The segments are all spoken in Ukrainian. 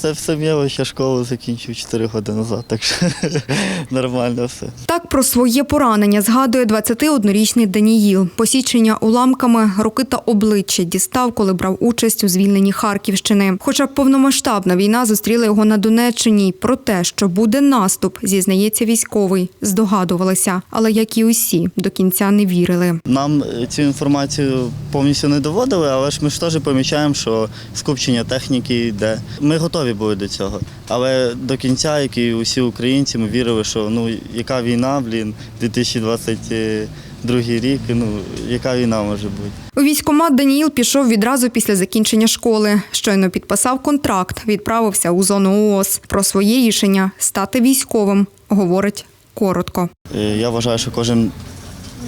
Це все м'яло, я школу закінчив 4 роки назад, так що нормально все. Так про своє поранення згадує 21-річний Даніїл. Посічення уламками руки та обличчя дістав, коли брав участь у звільненні Харківщини. Хоча повномасштабна війна зустріла його на Донеччині. Про те, що буде наступ, зізнається військовий. Здогадувалися, але як і усі, до кінця не вірили. Нам е, цю інформацію повністю не доводили, але ж ми ж теж помічаємо, що скупчення техніки йде. Ми готові були до цього. Але до кінця, як і усі українці, ми вірили, що ну яка війна, блін, 2022 рік, ну яка війна може бути. У військкомат Даніїл пішов відразу після закінчення школи. Щойно підписав контракт, відправився у зону ООС. Про своє рішення стати військовим говорить коротко. Е, Я вважаю, що кожен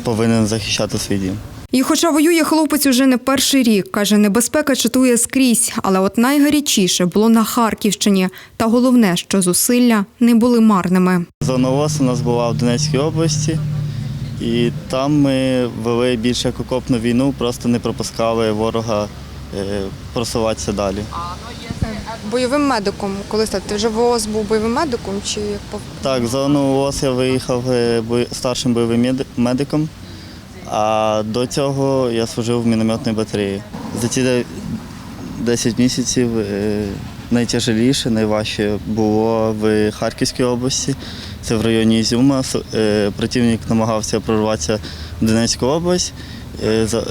повинен захищати свій дім. І хоча воює хлопець уже не перший рік, каже, небезпека чатує скрізь, але от найгарячіше було на Харківщині. Та головне, що зусилля не були марними. Зона ООС у нас була в Донецькій області, і там ми вели більш як окопну війну, просто не пропускали ворога е, просуватися далі. Бойовим медиком, коли стати? Ти вже в ООС був бойовим медиком чи по Так, в зону ООС я виїхав е, старшим бойовим медиком, а до цього я служив в мінометній батареї. За ці де- 10 місяців е, найтяжеліше, найважче було в Харківській області. Це в районі Ізюма. Е, Противник намагався прорватися в Донецьку область,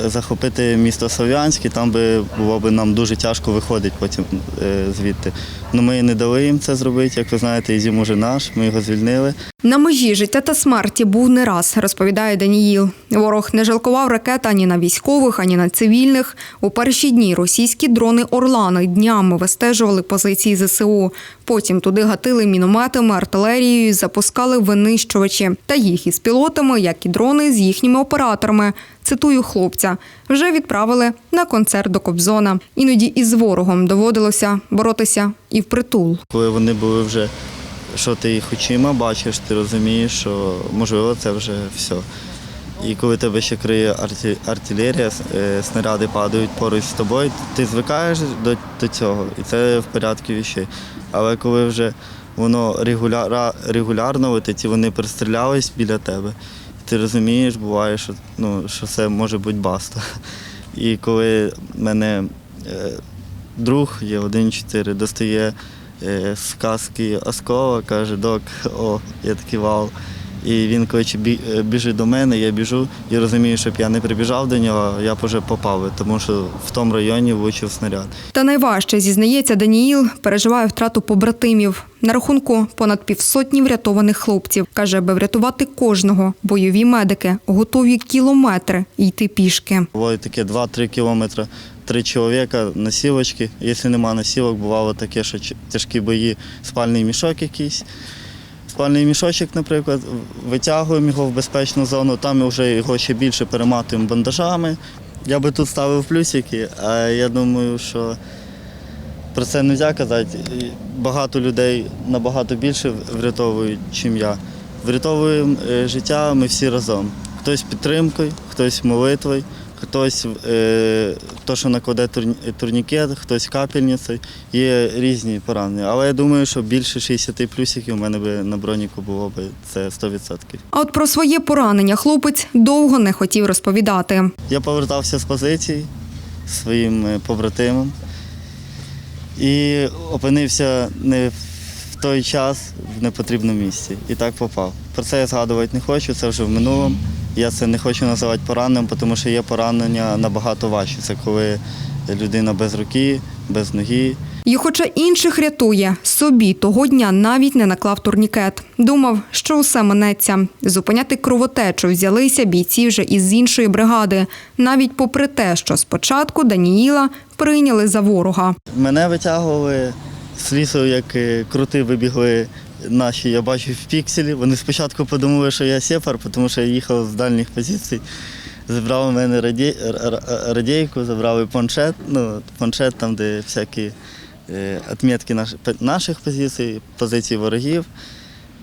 захопити місто Слов'янськ, і там би було б нам дуже тяжко виходити потім е, звідти. Ну ми не дали їм це зробити. Як ви знаєте, Ізюм уже наш, ми його звільнили. На межі життя та смерті був не раз, розповідає Даніїл. Ворог не жалкував ракет ані на військових, ані на цивільних. У перші дні російські дрони Орлани днями вистежували позиції ЗСУ. Потім туди гатили мінометами, артилерією, запускали винищувачі. Та їх із пілотами, як і дрони з їхніми операторами. Цитую хлопця, вже відправили на концерт до Кобзона. Іноді із ворогом доводилося боротися і впритул. Коли вони були вже, що ти їх очима бачиш, ти розумієш, що можливо це вже все. І коли тебе ще криє артилерія, е, снаряди падають поруч з тобою, ти звикаєш до, до цього, і це в порядку віщей. Але коли вже воно регулярно летить, і вони пристрілялись біля тебе, ти розумієш, буває, що, ну, що це може бути баста. І коли мене е, друг є 1-4, достає е, з каски оскова, каже, док, о, я такий вау. І він, коли бі- е, біжить до мене, я біжу і розумію, щоб я не прибіжав до нього, я б вже попав, тому що в тому районі влучив снаряд. Та найважче, зізнається Даніїл, переживає втрату побратимів. На рахунку понад півсотні врятованих хлопців. Каже, аби врятувати кожного, бойові медики готові кілометри йти пішки. Буває таке 2-3 кілометри, три чоловіка, носілочки. Якщо нема носілок, бувало таке, що тяжкі бої, спальний мішок якийсь. Спальний мішочок, наприклад, витягуємо його в безпечну зону, там ми вже його ще більше перематуємо бандажами. Я би тут ставив плюсики, а я думаю, що про це не можна казати. Багато людей набагато більше врятовують, ніж я. Врятовуємо е, життя ми всі разом. Хтось підтримкою, хтось молитвою, хтось е, то, що накладе турнікет, хтось капельницею. Є різні поранення. Але я думаю, що більше 60 плюсиків у мене би на броніку було б це 100%. А от про своє поранення хлопець довго не хотів розповідати. Я повертався з позиції своїм е, побратимом і опинився не в той час в непотрібному місці. І так попав. Про це я згадувати не хочу, це вже в минулому. Я це не хочу називати пораненням, тому що є поранення набагато важче. Це коли людина без руки, без ноги. І хоча інших рятує, собі того дня навіть не наклав турнікет. Думав, що усе минеться. Зупиняти кровотечу взялися бійці вже із іншої бригади, навіть попри те, що спочатку Даніїла прийняли за ворога. Мене витягували з лісу, як е, крути вибігли наші, я бачив в пікселі. Вони спочатку подумали, що я сепар, тому що я їхав з дальніх позицій. Забрали в мене раді... радійку, забрали планшет, ну, планшет там, де всякі е, відмітки наш... наших позицій, позицій ворогів.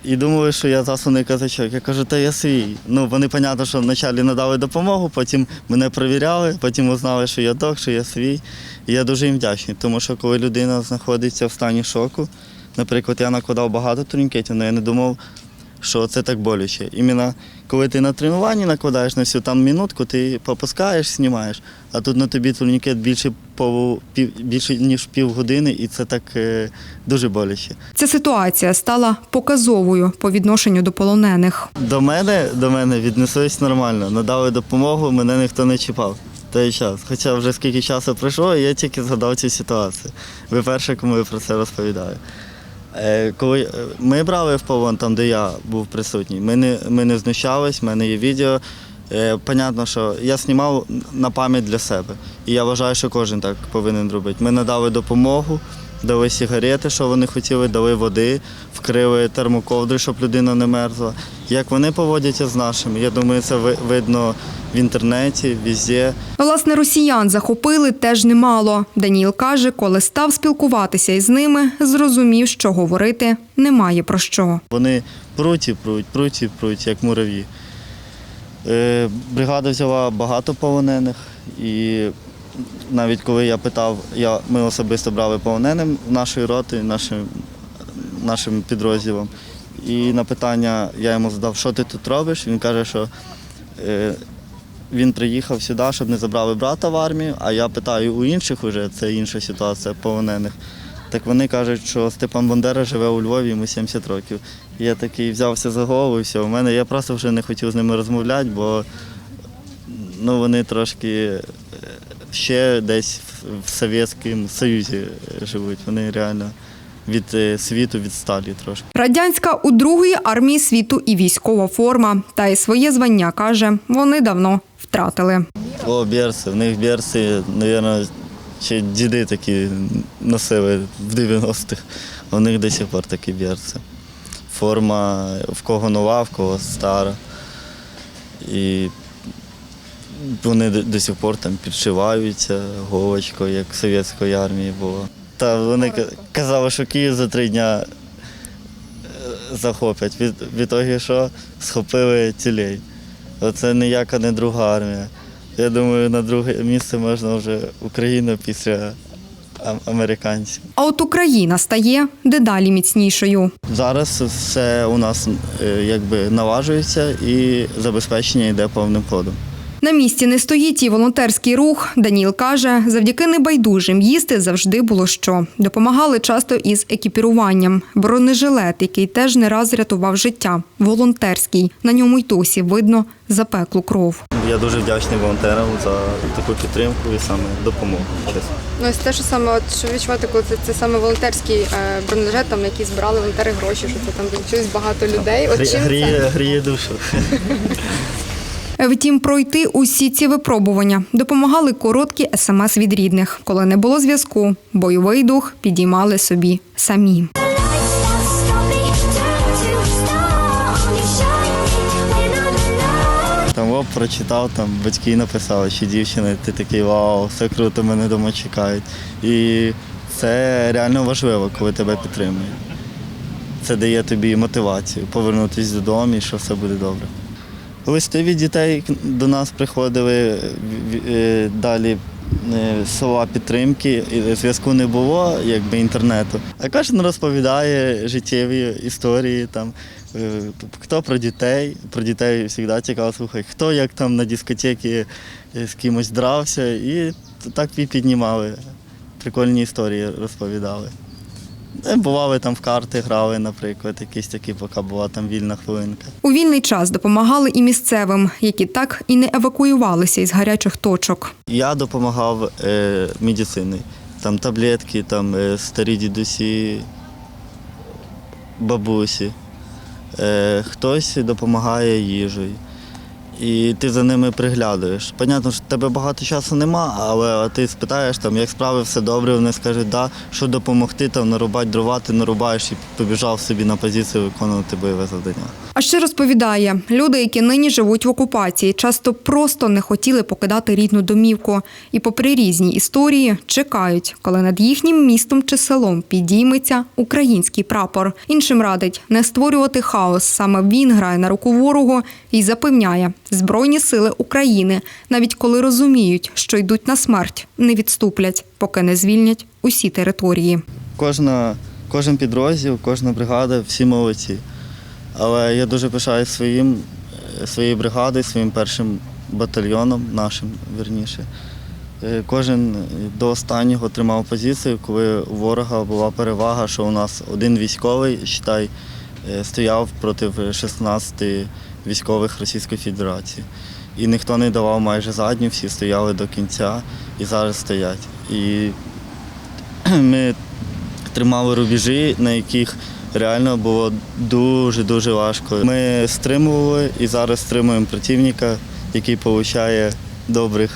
і думали, що я засланий казачок. Я кажу, та я свій. Ну, вони, понятно, що вначалі надали допомогу, потім мене перевіряли, потім узнали, що я док, що я свій. І я дуже їм вдячний, тому що коли людина знаходиться в стані шоку, наприклад, я накладав багато турнікетів, але я не думав, що це так боляче. Іменно коли ти на тренуванні накладаєш на всю там минутку, ти попускаєш, знімаєш, а тут на тобі турнікет більше, пов- пів, більше ніж півгодини, і це так е, дуже боляче. Ця ситуація стала показовою по відношенню до полонених. До мене, до мене віднеслись нормально, надали допомогу, мене ніхто не чіпав. Той час. Хоча вже скільки часу пройшло, я тільки згадав цю ситуацію. Ви перше, кому я про це розповідаю. Е, Коли е, ми брали в полон там, де я був присутній, ми не, ми не знущались, в мене є відео. Е, Понятно, що я знімав на пам'ять для себе. І я вважаю, що кожен так повинен робити. Ми надали допомогу, дали сигарети, що вони хотіли, дали води, вкрили термоковдри, щоб людина не мерзла. Як вони поводяться з нашими, я думаю, це ви- видно в інтернеті, везде. Власне, росіян захопили теж немало. Даніл каже, коли став спілкуватися із ними, зрозумів, що говорити немає про що. Вони пруть і пруть, пруть пруть, як мурав'ї. Е, Бригада взяла багато полонених, і навіть коли я питав, я, ми особисто брали полоненим нашої роти, нашим, нашим підрозділом. І на питання я йому задав, що ти тут робиш. Він каже, що е, він приїхав сюди, щоб не забрали брата в армію, а я питаю у інших уже, це інша ситуація полонених. Так вони кажуть, що Степан Бандера живе у Львові, йому 70 років. Я такий взявся за голову, і все. У мене я просто вже не хотів з ними розмовляти, бо ну, вони трошки е, ще десь в- Совєтському Союзі живуть. Вони реально від е, світу відсталі трошки. Радянська у другої армії світу і військова форма. Та й своє звання каже, вони давно втратили. О, берці, в них берці, мабуть, ще діди такі носили в 90-х. У них до сих пор такі берці. Форма в кого нова, в кого стара. І вони до, сих пор там підшиваються голочкою, як в совєтської армії було. Та вони казали, що Київ за три дня е, захоплять. Від, від того, що схопили тілей. Оце ніяка не друга армія. Я думаю, на друге місце можна вже Україну після американців. А от Україна стає дедалі міцнішою. Зараз все у нас е, якби наважується і забезпечення йде повним ходом. На місці не стоїть і волонтерський рух. Даніл каже, завдяки небайдужим їсти завжди було що. Допомагали часто із екіпіруванням. Бронежилет, який теж не раз рятував життя. Волонтерський. На ньому й досі видно запеклу кров. Я дуже вдячний волонтерам за таку підтримку і саме допомогу. чесно. Ну ось те, що саме от що відчувати, коли це, це саме волонтерський е, бронежилет, там які збирали волонтери гроші, що це там долучилось багато людей. От чим Гріє, це? гріє душу. Втім, пройти усі ці випробування допомагали короткі смс від рідних. Коли не було зв'язку, бойовий дух підіймали собі самі. Там оп, прочитав, там батьки написали, що дівчина, ти такий вау, все круто, мене вдома чекають. І це реально важливо, коли тебе підтримують. Це дає тобі мотивацію повернутися додому і що все буде добре. Листи від дітей до нас приходили в- е, далі е, слова підтримки, зв'язку не було, якби інтернету. А кожен розповідає життєві історії. Там, е, хто про дітей, про дітей завжди цікаво слухати, хто як там на дискотеці е, з кимось дрався, і так і піднімали. Прикольні історії розповідали. Е, Бували там в карти, грали, наприклад, якісь такі, поки була там вільна хвилинка. У вільний час допомагали і місцевим, які так і не евакуювалися із гарячих точок. Я допомагав е, медициною. Там таблетки, там е, старі дідусі, бабусі. Е, хтось допомагає їжею. І ти за ними приглядуєш. Понятно, що тебе багато часу нема, але ти спитаєш, там, як справи, все добре, вони скажуть, да, що допомогти, там, нарубати дрова, ти нарубаєш і побіжав собі на позицію виконувати бойове завдання. А ще розповідає, люди, які нині живуть в окупації, часто просто не хотіли покидати рідну домівку. І попри різні історії чекають, коли над їхнім містом чи селом підійметься український прапор. Іншим радить не створювати хаос. Саме він грає на руку ворогу і запевняє, збройні сили України, навіть коли розуміють, що йдуть на смерть, не відступлять, поки не звільнять усі території. Кожна, кожен підрозділ, кожна бригада, всі молодці. Але я дуже пишаюсь своїм, своєю бригадою, своїм першим батальйоном, нашим вірніше. Е, Кожен до останнього тримав позицію, коли у ворога була перевага, що у нас один військовий, считай, е, стояв проти 16 військових Російської Федерації. І ніхто не давав майже задню, всі стояли до кінця і зараз стоять. І ми тримали рубежі, на яких реально було дуже-дуже важко. Ми стримували і зараз стримуємо противника, який отримує добрих,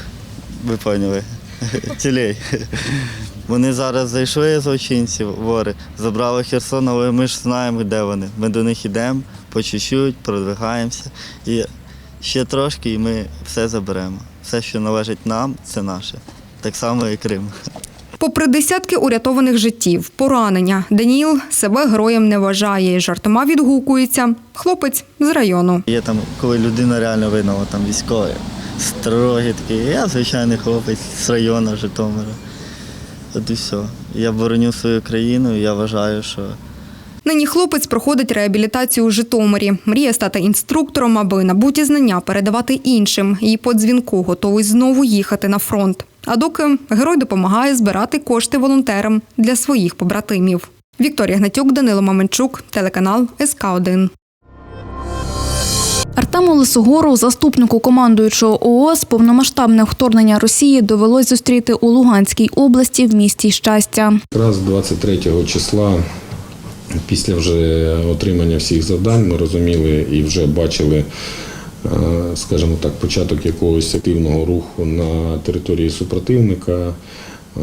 ви поняли, тілей. Вони зараз зайшли злочинці, вори, забрали Херсон, але ми ж знаємо, де вони. Ми до них йдемо, по чуть-чуть, продвигаємося. І ще трошки, і ми все заберемо. Все, що належить нам, це наше. Так само і Крим. Попри десятки урятованих життів, поранення, Даніл себе героєм не вважає і жартома відгукується. Хлопець з району. Є там, коли людина реально винова, там військові, строгі такі. Я звичайний хлопець з району Житомира. От і все. Я бороню свою країну, і я вважаю, що Нині хлопець проходить реабілітацію у Житомирі. Мріє стати інструктором, аби набуті знання передавати іншим. І по дзвінку готовий знову їхати на фронт. А доки герой допомагає збирати кошти волонтерам для своїх побратимів. Вікторія Гнатюк, Данило Маменчук, телеканал СК 1 Артему Лисогору, заступнику командуючого ООС, повномасштабне вторгнення Росії довелось зустріти у Луганській області в місті Щастя. Якраз 23 числа, після вже отримання всіх завдань, ми розуміли і вже бачили, е, скажімо так, початок якогось активного руху на території супротивника. е,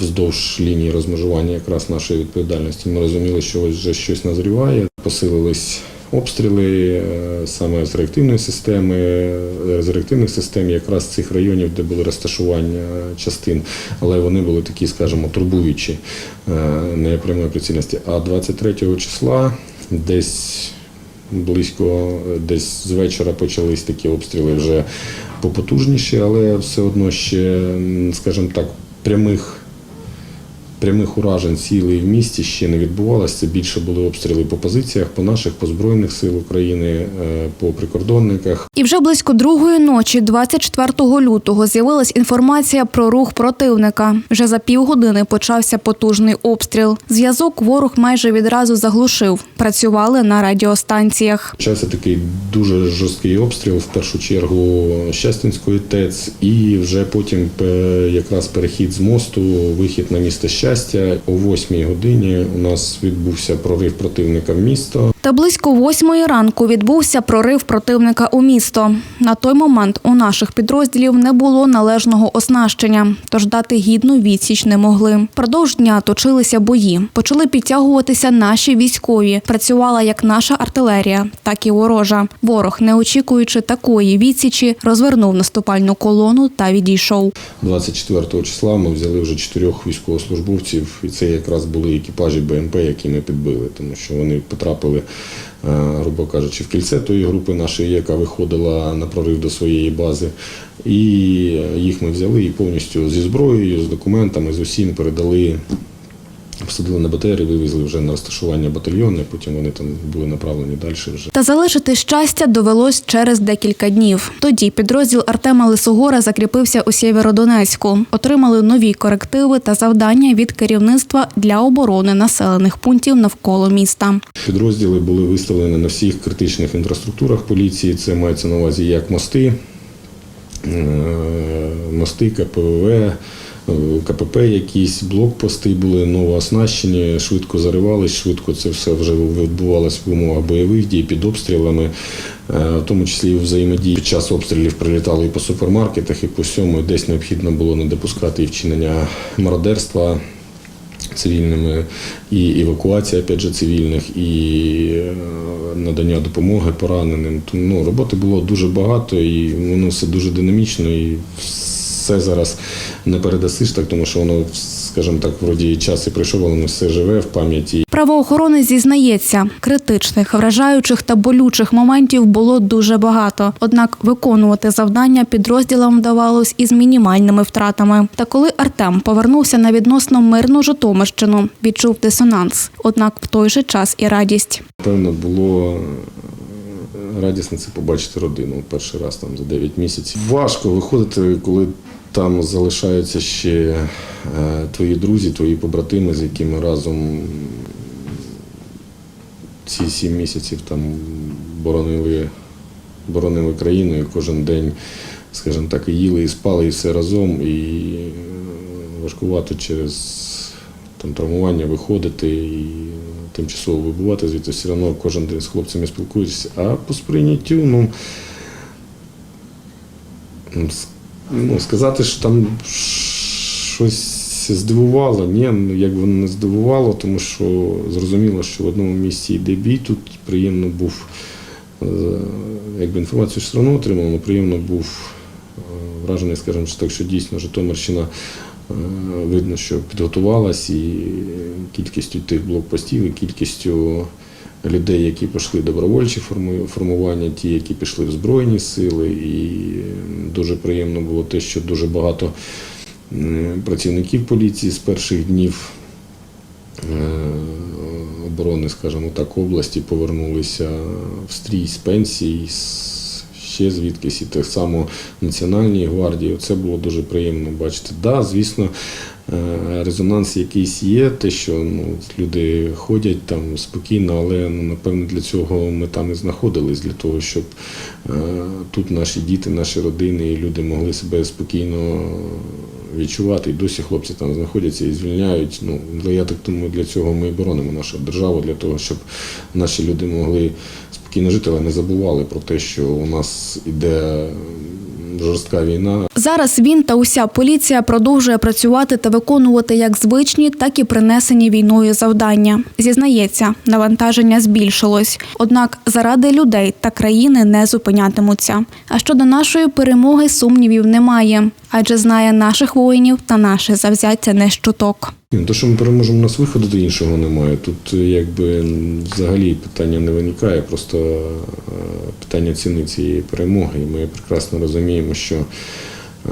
Вздовж лінії розмежування якраз нашої відповідальності ми розуміли, що ось вже щось назріває. Посилились обстріли е, саме з реактивної системи, е, з реактивних систем якраз цих районів, де були розташування частин, але вони були такі, скажімо, турбуючі е, не прямої прицільності. А 23 числа десь близько, десь з вечора почались такі обстріли вже попотужніші, але все одно ще, скажімо так, прямих прямих уражень цілей в місті ще не відбувалося. Це більше були обстріли по позиціях, по наших, по Збройних сил України, е, по прикордонниках. І вже близько другої ночі, 24 лютого, з'явилась інформація про рух противника. Вже за півгодини почався потужний обстріл. Зв'язок ворог майже відразу заглушив. Працювали на радіостанціях. Почався такий дуже жорсткий обстріл, в першу чергу Щастинської ТЕЦ, і вже потім е, якраз перехід з мосту, вихід на місто щастя. О 8 годині у нас відбувся прорив противника в місто. Та близько восьмої ранку відбувся прорив противника у місто. На той момент у наших підрозділів не було належного оснащення, тож дати гідну відсіч не могли. Продовж дня точилися бої. Почали підтягуватися наші військові. Працювала як наша артилерія, так і ворожа. Ворог, не очікуючи такої відсічі, розвернув наступальну колону та відійшов. 24 числа ми взяли вже чотирьох військовослужбовців, і це якраз були екіпажі БМП, які ми підбили, тому що вони потрапили, е, грубо кажучи, в кільце тої групи нашої, яка виходила на прорив до своєї бази. І їх ми взяли і повністю зі зброєю, з документами, з усім передали. Посадили на і вивезли вже на розташування батальйони, потім вони там були направлені далі вже. Та залишити щастя довелось через декілька днів. Тоді підрозділ Артема Лисогора закріпився у Сєвєродонецьку. Отримали нові корективи та завдання від керівництва для оборони населених пунктів навколо міста. Підрозділи були виставлені на всіх критичних інфраструктурах поліції. Це мається на увазі як мости, е, мости, КПВ, КПП якісь, блокпости були новооснащені, швидко заривались, швидко це все вже відбувалося в умовах бойових дій під обстрілами. е, в тому числі і взаємодії. Під час обстрілів прилітали і по супермаркетах, і по всьому. Десь необхідно було не допускати і вчинення мародерства цивільними, і евакуація опять же, цивільних, і е, надання допомоги пораненим. Тому ну, роботи було дуже багато, і воно все дуже динамічно, і все зараз не передасиш, так тому що воно, скажімо так, вроді час і прийшов, але воно все живе в пам'яті. Правоохоронець зізнається, критичних, вражаючих та болючих моментів було дуже багато. Однак виконувати завдання підрозділам вдавалось із мінімальними втратами. Та коли Артем повернувся на відносно мирну Житомирщину, відчув дисонанс. Однак в той же час і радість. Певно, було е, радісно це побачити родину перший раз там за 9 місяців. Важко виходити, коли там залишаються ще е, твої друзі, твої побратими, з якими разом ці 7 місяців там боронили, боронили країну і кожен день, скажімо так, і їли, і спали, і все разом. І е, важкувато через там, травмування виходити і тимчасово вибувати звідти, все одно кожен день з хлопцями спілкуєшся. А по сприйняттю, ну, ну сказати, що там щось здивувало, ні, ну як воно не здивувало, тому що зрозуміло, що в одному місці йде бій, тут приємно був, е, якби інформацію все одно отримав, але приємно був е, вражений, скажімо так, що дійсно Житомирщина е, видно, що підготувалась і кількістю тих блокпостів, і кількістю людей, які пішли добровольчі форму- формування, ті, які пішли в Збройні сили. І дуже приємно було те, що дуже багато працівників поліції з перших днів е, оборони, скажімо так, області повернулися в стрій з пенсій, ще звідкись, і так само Національній гвардії. Це було дуже приємно бачити. Да, звісно, резонанс якийсь є, те, що ну, люди ходять там спокійно, але ну, напевно для цього ми там і знаходились, для того, щоб е, тут наші діти, наші родини і люди могли себе спокійно відчувати. І досі хлопці там знаходяться і звільняють. Ну, я так думаю, для цього ми боронимо нашу державу, для того, щоб наші люди могли спокійно жити, але не забували про те, що у нас іде жорстка війна, Зараз він та уся поліція продовжує працювати та виконувати як звичні, так і принесені війною завдання. Зізнається, навантаження збільшилось. Однак заради людей та країни не зупинятимуться. А щодо нашої перемоги сумнівів немає, адже знає наших воїнів та наше завзяття не щуток. То, що ми переможемо, у нас виходу до іншого немає. Тут е, якби взагалі питання не виникає, просто е, питання ціни цієї перемоги. І ми прекрасно розуміємо, що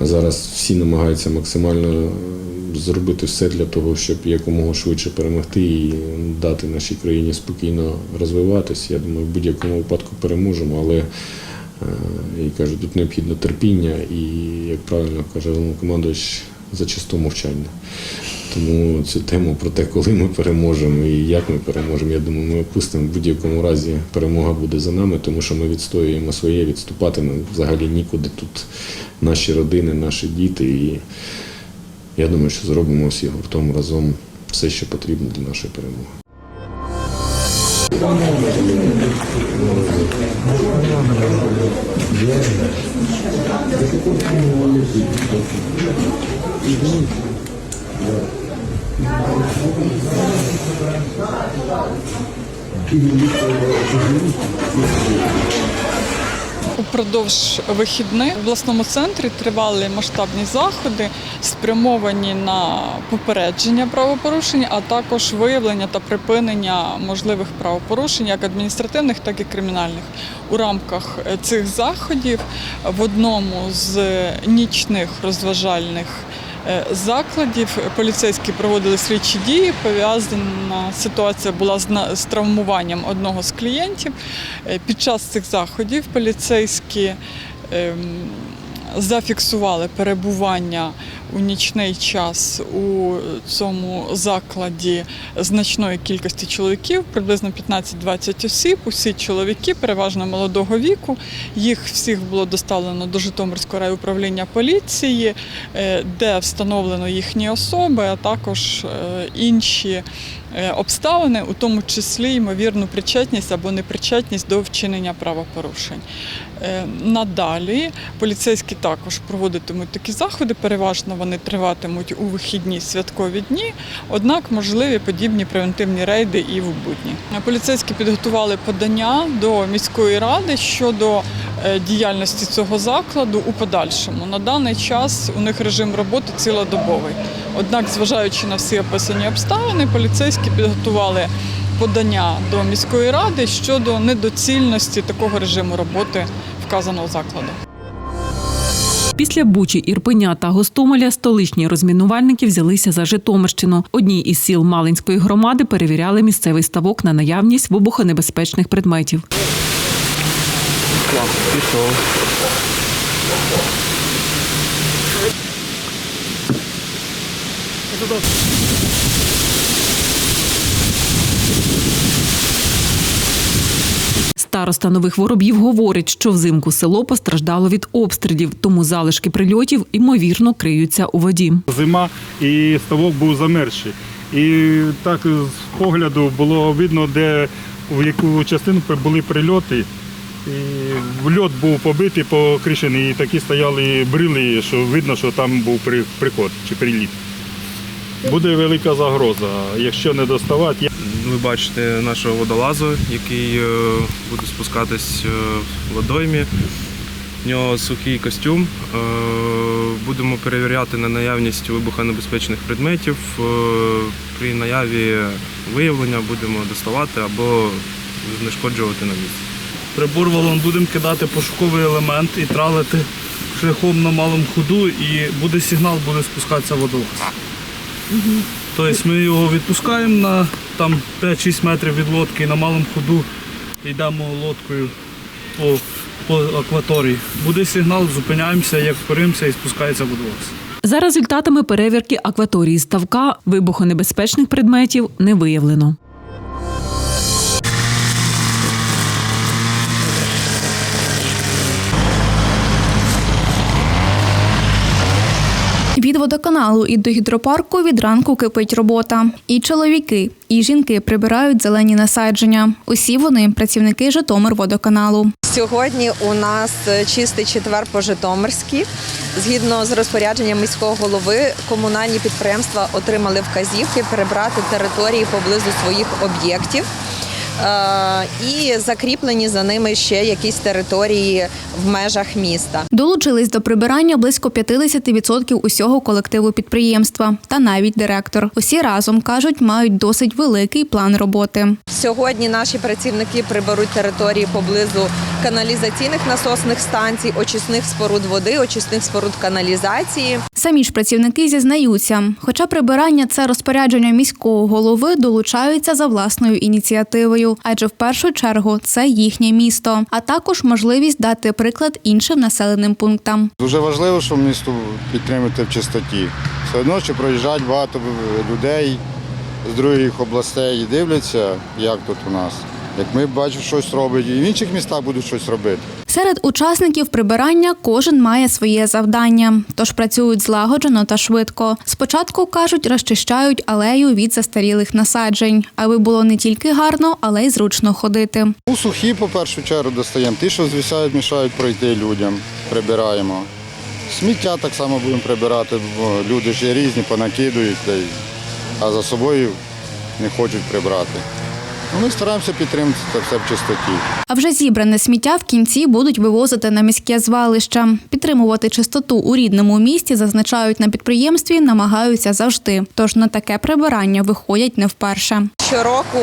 зараз всі намагаються максимально е, зробити все для того, щоб якомога швидше перемогти і дати нашій країні спокійно розвиватися. Я думаю, в будь-якому випадку переможемо, але е, і кажу, тут необхідно терпіння і, як правильно каже головнокомандувач, зачасту мовчання. Тому цю тему про те, коли ми переможемо і як ми переможемо, я думаю, ми опустимо. В будь-якому разі перемога буде за нами, тому що ми відстоюємо своє, відступати взагалі нікуди. Тут наші родини, наші діти. І я думаю, що зробимо всі гуртом разом все, що потрібно для нашої перемоги. Упродовж вихідних в обласному центрі тривали масштабні заходи, спрямовані на попередження правопорушень, а також виявлення та припинення можливих правопорушень, як адміністративних, так і кримінальних. У рамках е, цих заходів в одному з нічних розважальних е, закладів поліцейські проводили слідчі дії. Пов'язана ситуація була з травмуванням одного з клієнтів. Е, Під час цих заходів поліцейські ем, зафіксували перебування у нічний час у цьому закладі значної кількості чоловіків, приблизно 15-20 осіб. Усі чоловіки, переважно молодого віку. Їх всіх було доставлено до Житомирського райуправління поліції, е, де встановлено їхні особи, а також е, інші обставини, у тому числі ймовірну причетність або непричетність до вчинення правопорушень. Е, Надалі поліцейські також проводитимуть такі заходи. Переважно вони триватимуть у вихідні святкові дні, однак можливі подібні превентивні рейди і в будні. Поліцейські підготували подання до міської ради щодо е, діяльності цього закладу у подальшому. На даний час у них режим роботи цілодобовий. Однак, зважаючи на всі описані обставини, поліцейські підготували подання до міської ради щодо недоцільності такого режиму роботи вказаного закладу. Після Бучі, Ірпеня та Гостомеля столичні розмінувальники взялися за Житомирщину. Одній із сіл Малинської громади перевіряли місцевий ставок на наявність вибухонебезпечних предметів. Староста нових вороб'їв говорить, що взимку село постраждало від обстрілів, тому залишки прильотів ймовірно криються у воді. зима і ставок був замерзший. І так з погляду було видно, де в яку частину були прильоти. І льот був побитий, покришений, і такі стояли брили, що видно, що там був приход чи приліт. Буде велика загроза. Якщо не доставати, Ви бачите нашого водолазу, який е, буде спускатись е, в водоймі. В нього сухий костюм. Е, Будемо перевіряти на наявність вибухонебезпечних предметів. Е, При наяві виявлення будемо доставати або знешкоджувати на місці. Прибор валон будемо кидати пошуковий елемент і тралити шляхом на малому ходу, і буде сигнал, буде спускатися водолаз. Тобто ми його відпускаємо на там 5-6 метрів від лодки і на малому ходу йдемо лодкою по, по акваторії. Буде сигнал, зупиняємося, як впоримося і спускається водолаз. За результатами перевірки акваторії ставка вибухонебезпечних предметів не виявлено. Водоканалу і до гідропарку від ранку кипить робота. І чоловіки, і жінки прибирають зелені насадження. Усі вони працівники Житомирводоканалу. Сьогодні у нас е, чистий четвер по Житомирськи. Згідно з розпорядженням міського голови, комунальні підприємства отримали вказівки прибрати території поблизу своїх об'єктів. Е, І закріплені за ними ще якісь території в межах міста. Долучились до прибирання близько 50% усього колективу підприємства та навіть директор. Усі разом кажуть, мають досить великий план роботи. Сьогодні наші працівники приберуть території поблизу каналізаційних насосних станцій, очисних споруд води, очисних споруд каналізації. Самі ж працівники зізнаються, хоча прибирання це розпорядження міського голови долучаються за власною ініціативою, адже в першу чергу це їхнє місто, а також можливість дати приклад іншим населеним пунктам. Дуже важливо, щоб місто підтримати в чистоті. Все одно, що проїжджають багато людей з других областей і дивляться, як тут у нас. Як ми бачимо, щось робить, і в інших містах будуть щось робити. Серед учасників прибирання кожен має своє завдання, тож працюють злагоджено та швидко. Спочатку кажуть, розчищають алею від застарілих насаджень, аби було не тільки гарно, але й зручно ходити. Ну, сухі, по першу чергу, достаємо. Ті, що звісають, мішають пройти людям, прибираємо. Сміття так само будемо прибирати, бо люди ж є різні, понакидують, а за собою не хочуть прибрати. Ну, Ми стараємося підтримати це все в чистоті. А вже зібране сміття в кінці будуть вивозити на міське звалище. Підтримувати чистоту у рідному місті, зазначають на підприємстві, намагаються завжди. Тож на таке прибирання виходять не вперше. Щороку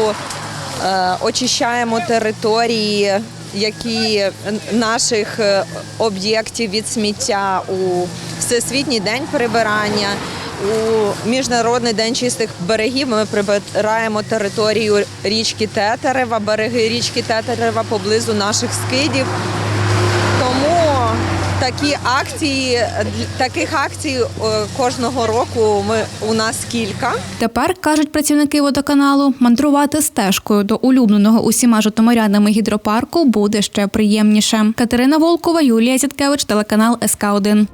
е, очищаємо території, які наших е, об'єктів від сміття у Всесвітній день прибирання. У Міжнародний день чистих берегів ми прибираємо територію річки Тетерева, береги річки Тетерева поблизу наших скидів. Тому такі акції, таких акцій е, кожного року ми у нас кілька. Тепер кажуть працівники водоканалу, мандрувати стежкою до улюбленого усіма житомирянами гідропарку буде ще приємніше. Катерина Волкова, Юлія Зіткевич, телеканал СК 1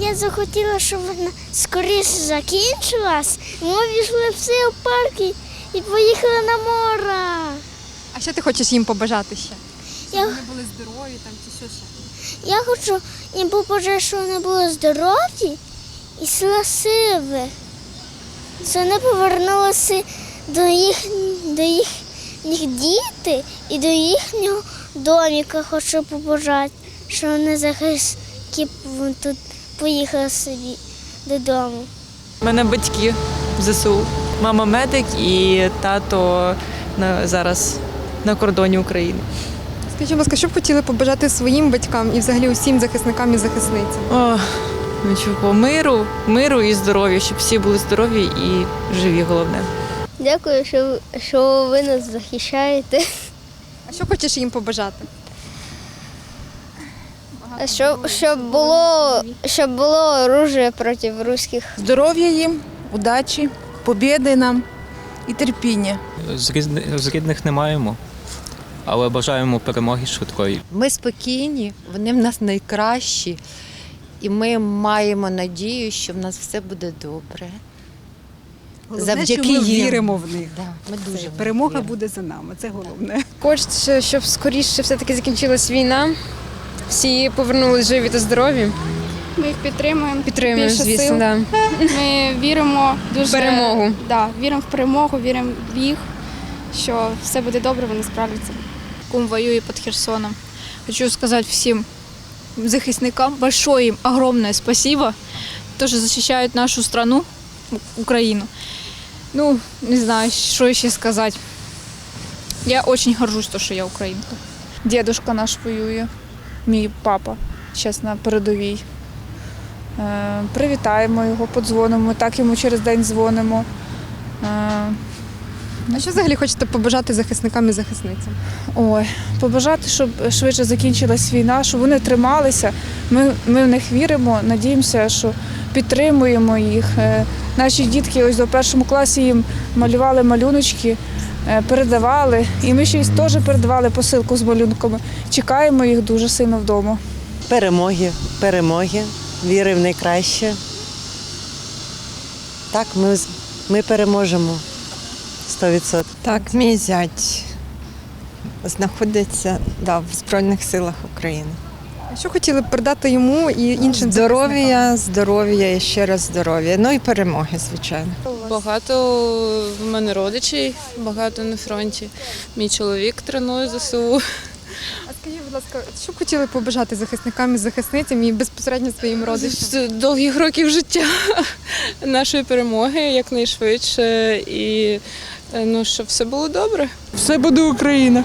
Я захотіла, щоб вона скоріше закінчилась. Ми пішли всі в парки і поїхали на море. А що ти хочеш їм побажати ще? Я, Вони були здорові там чи що ще? Я хочу їм побажати, щоб вони були здорові і щасливі. Що вони повернулися до їх, до їхніх діти і до їхнього доміка хочу побажати, що вони захисники тут поїхали собі додому. У мене батьки в ЗСУ. Мама медик і тато зараз на кордоні України. Скажіть, будь ласка, що б хотіли побажати своїм батькам і взагалі усім захисникам і захисницям? О, ну чого, миру, миру і здоров'я, щоб всі були здорові і живі, головне. Дякую, що, що ви нас захищаєте. А що хочеш їм побажати? Щоб, щоб було щоб було оружие проти руських. Здоров'я їм, удачі, побєди нам і терпіння. З рідних не маємо, але бажаємо перемоги швидкої. Ми спокійні, вони в нас найкращі, і ми маємо надію, що в нас все буде добре. Завдяки що ми їм. віримо в них. Да, ми дуже Перемога віримо. буде за нами, це головне. Хочеться, щоб скоріше все-таки закінчилась війна, всі повернулись живі та здорові. Ми їх підтримуємо. Підтримуємо, більше звісно, сил. да. Ми віримо дуже Перемогу. Да, віримо в перемогу, віримо в їх, що все буде добре, вони справляться. Кум воює під Херсоном. Хочу сказать всем захисникам большое им огромное спасибо, то, что защищают нашу страну, У- Украину. Ну, не знаю, что еще сказать. Я очень горжусь, что я українка. Дідушка наш воює, мій папа, зараз на передовій. Е, Привітаємо його, подзвонимо, так йому через день дзвонимо. А що взагалі хочете побажати захисникам і захисницям? Ой, побажати, щоб швидше закінчилась війна, щоб вони трималися. Ми, ми в них віримо, надіємося, що підтримуємо їх. Е, Наші дітки ось до першому класі їм малювали малюночки, е, передавали. І ми ще й теж передавали посилку з малюнками. Чекаємо їх дуже сильно вдома. Перемоги, перемоги, віри в найкраще. Так, ми, ми переможемо 100%. Так, мій зять знаходиться да, в Збройних силах України. Що хотіли б передати йому і іншим Здоров'я, здоров'я і ще раз здоров'я. Ну і перемоги, звичайно. Багато в мене родичів, багато на фронті. Мій чоловік тренує ЗСУ. А скажіть, будь ласка, що б хотіли побажати захисникам і захисницям і безпосередньо своїм родичам? З довгих років життя нашої перемоги якнайшвидше і ну, щоб все було добре. Все буде Україна.